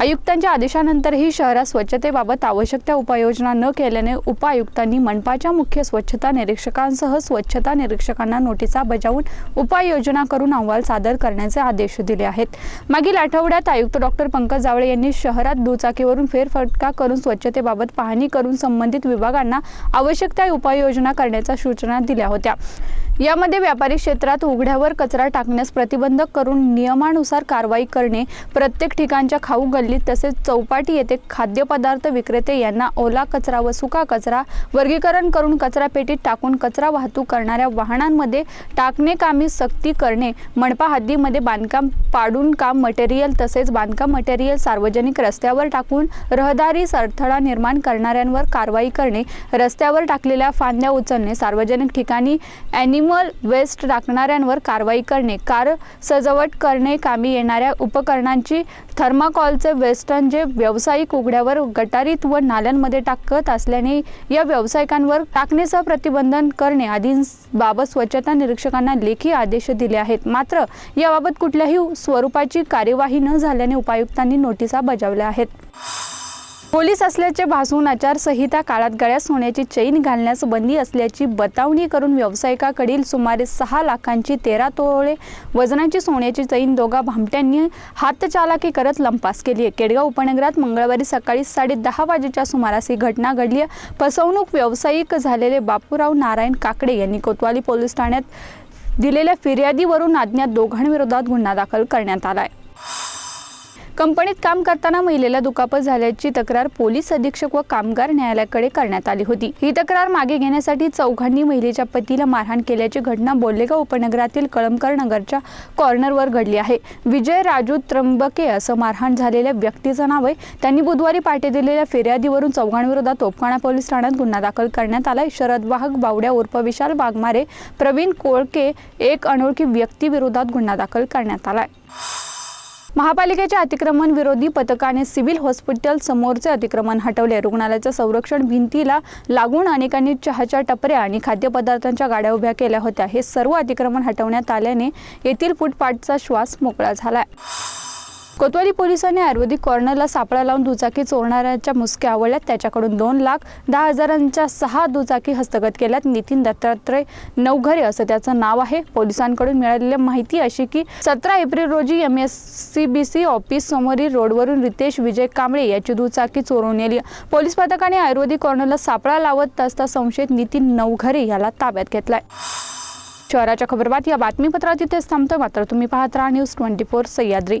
आयुक्तांच्या आदेशानंतरही शहरात स्वच्छतेबाबत आवश्यक त्या उपाययोजना न केल्याने उपायुक्तांनी मनपाच्या मुख्य स्वच्छता निरीक्षकांसह स्वच्छता निरीक्षकांना नोटिसा बजावून उपाययोजना करून अहवाल सादर करण्याचे आदेश दिले आहेत. मागील आठवड्यात आयुक्त डॉक्टर पंकज जावळे यांनी शहरात दुचाकीवरून फेरफटका करून स्वच्छतेबाबत पाहणी करून संबंधित विभागांना आवश्यक त्या उपाययोजना करण्याच्या सूचना दिल्या होत्या. यामध्ये व्यापारी क्षेत्रात उघड्यावर कचरा टाकण्यास प्रतिबंध करून नियमानुसार कारवाई करणे प्रत्येक ठिकाणच्या खाऊ गल्लीत तसेच चौपाटी येथे खाद्यपदार्थ विक्रेते यांना ओला कचरा व सुका कचरा वर्गीकरण करून कचरा पेटीत टाकून कचरा वाहतूक करणाऱ्या वाहनांमध्ये टाकणे कामी सक्ती करणे मनपा हद्दीमध्ये बांधकाम पाडून काम मटेरियल तसेच बांधकाम मटेरियल सार्वजनिक रस्त्यावर टाकून रहदारीस अडथळा निर्माण करणाऱ्यांवर कारवाई करणे रस्त्यावर टाकलेल्या फांद्या उचलणे सार्वजनिक ठिकाणी ॲनिम ॲनिमल वेस्ट टाकणाऱ्यांवर कारवाई करणे कार सजावट करणे कामी येणाऱ्या उपकरणांची थर्माकॉलचे वेस्टन जे व्यावसायिक उघड्यावर गटारीत व नाल्यांमध्ये टाकत असल्याने या व्यावसायिकांवर टाकण्याचं प्रतिबंधन करणे आदींबाबत स्वच्छता निरीक्षकांना लेखी आदेश दिले आहेत. मात्र याबाबत कुठल्याही स्वरूपाची कार्यवाही न झाल्याने उपायुक्तांनी नोटिसा बजावल्या आहेत. पोलीस असल्याचे भासून आचारसंहिता काळात गळ्यात सोन्याची चैन घालण्यास बंदी असल्याची बतावणी करून व्यावसायिकाकडील सुमारे सहा लाखांची तेरा तोळे वजनाची सोन्याची चैन दोघा भामट्यांनी हातचालाकी करत लंपास केली आहे. केडगाव उपनगरात मंगळवारी सकाळी साडे दहा वाजेच्या सुमारास ही घटना घडली आहे. फसवणूक व्यावसायिक झालेले बापूराव नारायण काकडे यांनी कोतवाली पोलीस ठाण्यात दिलेल्या फिर्यादीवरून अज्ञात दोघांविरोधात गुन्हा दाखल करण्यात आला आहे. कंपनीत काम करताना महिलेला दुखापत झाल्याची तक्रार पोलीस अधीक्षक व कामगार न्यायालयाकडे करण्यात आली होती. ही तक्रार मागे घेण्यासाठी चौघांनी महिलेच्या पतीला मारहाण केल्याची घटना बोल्लेगाव उपनगरातील कळमकर नगरच्या कॉर्नरवर घडली आहे. विजय राजू त्र्यंबके असं मारहाण झालेल्या व्यक्तीचं नाव आहे. त्यांनी बुधवारी पाठी दिलेल्या फिर्यादीवरून चौघांविरोधात तोपखाना पोलीस ठाण्यात गुन्हा दाखल करण्यात आलाय. शरद वाहक बावड्या उर्फ विशाल वाघमारे प्रवीण कोळके एक अनोळखी व्यक्तीविरोधात गुन्हा दाखल करण्यात आलाय. महापालिकेच्या अतिक्रमण विरोधी पथकाने सिव्हिल हॉस्पिटल समोरचे अतिक्रमण हटवले. रुग्णालयाच्या संरक्षण भिंतीला लागून अनेकांनी चहाच्या टपऱ्या आणि खाद्यपदार्थांच्या गाड्या उभ्या केल्या होत्या. हे सर्व अतिक्रमण हटवण्यात आल्याने येथील फुटपाथचा श्वास मोकळा झालाय. कोतवाली पोलिसांनी आयुर्वेदिक कॉर्नरला सापळा लावून दुचाकी चोरणाऱ्याच्या मुसक्या आवळल्यात त्याच्याकडून दोन लाख दहा हजारांच्या सहा दुचाकी हस्तगत केल्यात. नितीन दत्तात्रय नवघरे असं त्याचं नाव आहे. पोलिसांकडून मिळालेली माहिती अशी की सतरा एप्रिल रोजी M S C B C office समोरील रोडवरून रितेश विजय कांबळे याची दुचाकी चोरून नेली. पोलीस पथकाने आयुर्वेदिक कॉर्नरला सापळा लावत असता संशयित नितीन नवघरे याला ताब्यात घेतलाय. शहराच्या खबरबात या बातमीपत्रात इथेच थांबतो मात्र तुम्ही पाहत राहा न्यूज ट्वेंटी फोर सह्याद्री.